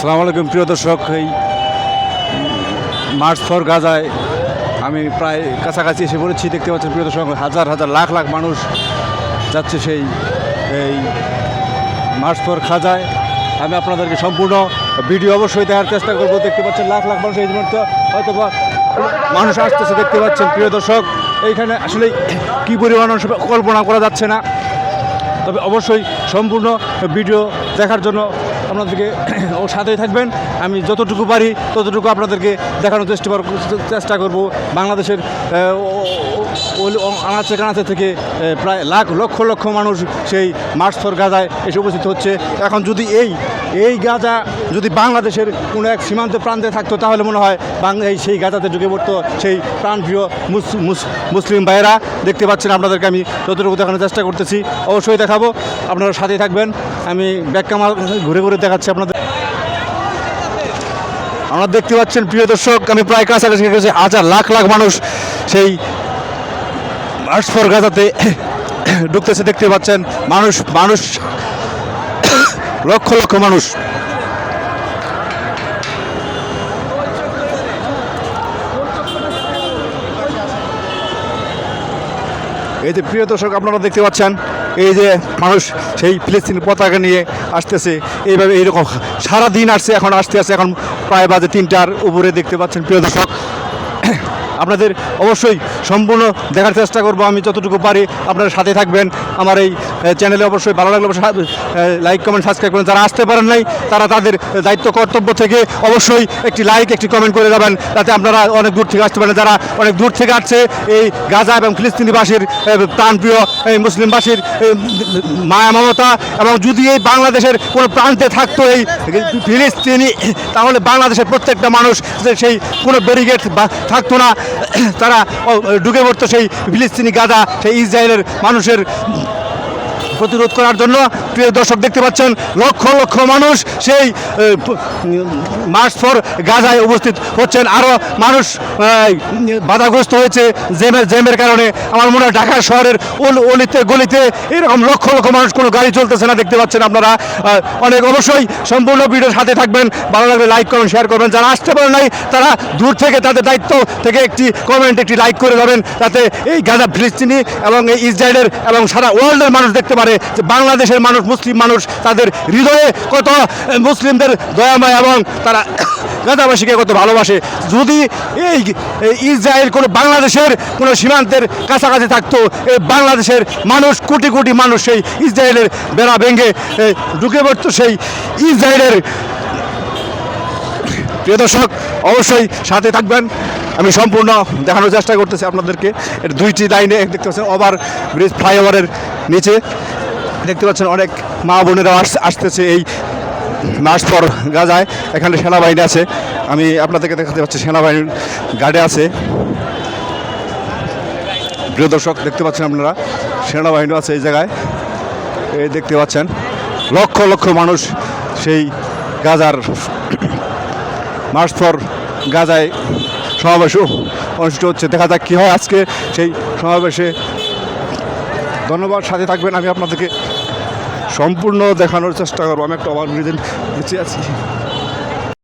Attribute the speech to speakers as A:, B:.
A: আসসালামু আলাইকুম, প্রিয় দর্শক। এই মার্চ ফর গাজায় আমি প্রায় কাছাকাছি এসে পড়েছি, দেখতে পাচ্ছেন প্রিয় দর্শক, হাজার হাজার, লাখ লাখ মানুষ যাচ্ছে সেই, এই মার্চ ফর খাজায়। আমি আপনাদেরকে সম্পূর্ণ ভিডিও অবশ্যই দেখার চেষ্টা করব। দেখতে পাচ্ছেন লাখ লাখ মানুষ এই মুহূর্তে হয়তো মানুষ আসতেছে, দেখতে পাচ্ছেন প্রিয় দর্শক। এইখানে আসলে কী পরিমাণ কল্পনা করা যাচ্ছে না। তবে অবশ্যই সম্পূর্ণ ভিডিও দেখার জন্য আপনাদেরকে ও সাথেই থাকবেন। আমি যতটুকু পারি ততটুকু আপনাদেরকে দেখানোর চেষ্টা চেষ্টা করব। বাংলাদেশের আনাচে কানাচে থেকে প্রায় লাখ, লক্ষ লক্ষ মানুষ সেই মার্চ ফর গাজায় এসে উপস্থিত হচ্ছে। এখন যদি এই এই গাজা যদি বাংলাদেশের কোনো এক সীমান্ত প্রান্তে থাকতো, তাহলে মনে হয় এই সেই গাজাতে ঢুকে পড়তো সেই প্রাণপ্রিয় মুস- মুস- মুসলিম ভাইয়েরা। দেখতে পাচ্ছেন আপনাদেরকে আমি যতটুকু দেখানোর চেষ্টা করতেছি। অবশ্যই দেখাবো। আপনারা সাথেই থাকবেন। আমি ব্যাক কামার ঘুরে ঘুরে দেখাচ্ছে আপনাদের। আমরা দেখতে পাচ্ছেন, প্রিয় দর্শক, আমি প্রায় কাছাকাছি গেছি, হাজার লাখ লাখ মানুষ সেই মার্চ ফর গাজাতে ঢুকতেছে, দেখতে পাচ্ছেন। মানুষ মানুষ, লক্ষ লক্ষ মানুষ। এই যে প্রিয় দর্শক, আপনারা দেখতে পাচ্ছেন, এই যে মানুষ সেই ফিলিস্তিন পতাকা নিয়ে আসতেছে। এইভাবে এইরকম সারা দিন আসছে, এখন আসতে আসে এখন প্রায় বাজে তিনটার উপরে দেখতে পাচ্ছেন প্রিয় দর্শক। আপনাদের অবশ্যই সম্পূর্ণ দেখার চেষ্টা করব, আমি যতটুকু পারি। আপনারা সাথে থাকবেন, আমার এই চ্যানেলে অবশ্যই ভালো লাগলে লাইক কমেন্ট সাবস্ক্রাইব করেন। যারা আসতে পারেন নাই, তারা তাদের দায়িত্ব, কর্তব্য থেকে অবশ্যই একটি লাইক একটি কমেন্ট করে যাবেন। যাতে আপনারা অনেক দূর থেকে আসতে পারেন। যারা অনেক দূর থেকে আসছে, এই গাজা এবং ফিলিস্তিনিবাসীর প্রাণপ্রিয়, এই মুসলিমবাসীর মায়া, মমতা এবং যদি এই বাংলাদেশের কোনো প্রান্তে থাকতো এই ফিলিস্তিনি, তাহলে বাংলাদেশের প্রত্যেকটা মানুষ সেই কোনো ব্যারিগেড থাকতো না। তারা ঢুকে পড়তো সেই ফিলিস্তিনি গাজা, সেই ইসরায়েলের মানুষের প্রতিরোধ করার জন্য প্রিয় দর্শক দেখতে পাচ্ছেন, লক্ষ লক্ষ মানুষ সেই মার্চ ফর গাজায় উপস্থিত হচ্ছেন। আরও মানুষ বাধাগ্রস্ত হয়েছে জেমের জেমের কারণে। আমার মনে হয় ঢাকা শহরের অলিতে, গলিতে এরকম লক্ষ লক্ষ মানুষ কোনো গাড়ি চলতেছে না দেখতে পাচ্ছেন আপনারা। অনেক অবশ্যই সম্পূর্ণ ভিডিওর সাথে থাকবেন। ভালো লাগলে লাইক করবেন শেয়ার করবেন। যারা আসতে পারেন নাই, তারা দূর থেকে তাদের দায়িত্ব থেকে একটি কমেন্ট, একটি লাইক করে যাবেন। যাতে এই গাজা ফিলিস্তিনি এবং এই ইসরায়েলের এবং সারা ওয়ার্ল্ডের মানুষ দেখতে পারে। যে বাংলাদেশের মানুষ, মুসলিম মানুষ তাদের হৃদয়ে কত মুসলিমদের দয়াময় এবং তারা গাজাবাসীকে কত ভালোবাসে। যদি এই ইসরায়েল কোনো বাংলাদেশের কোনো সীমান্তের কাছাকাছি থাকতো, এই বাংলাদেশের মানুষ, কোটি কোটি মানুষ সেই ইসরায়েলের বেড়া ভেঙে ঢুকে পড়তো সেই ইসরায়েলের। প্রিয় দর্শক, অবশ্যই সাথে থাকবেন। আমি সম্পূর্ণ দেখানোর চেষ্টা করতেছি আপনাদেরকে। এর দুইটি লাইনে দেখতে পাচ্ছেন, ওভার ব্রিজ, ফ্লাইওভারের নিচে। দেখতে পাচ্ছেন অনেক মা বোনেরা আস- আসতেছে এই মাস পর গাজায়। এখানে সেনাবাহিনী আছে। আমি আপনাদেরকে দেখাতে পাচ্ছি, সেনাবাহিনীর গার্ডে আছে। প্রিয় দর্শক, দেখতে পাচ্ছেন আপনারা, সেনাবাহিনী আছে এই জায়গায়। এই দেখতে পাচ্ছেন, লক্ষ লক্ষ মানুষ সেই গাজার মার্চ ফর গাজায় সমাবেশ অনুষ্ঠিত হচ্ছে। দেখা যাক কী হয় আজকে সেই সমাবেশে ধন্যবাদ, সাথে থাকবেন। আমি আপনাদেরকে সম্পূর্ণ দেখানোর চেষ্টা করব। আমি একটা ওভার নিজেদের বেঁচে আছি।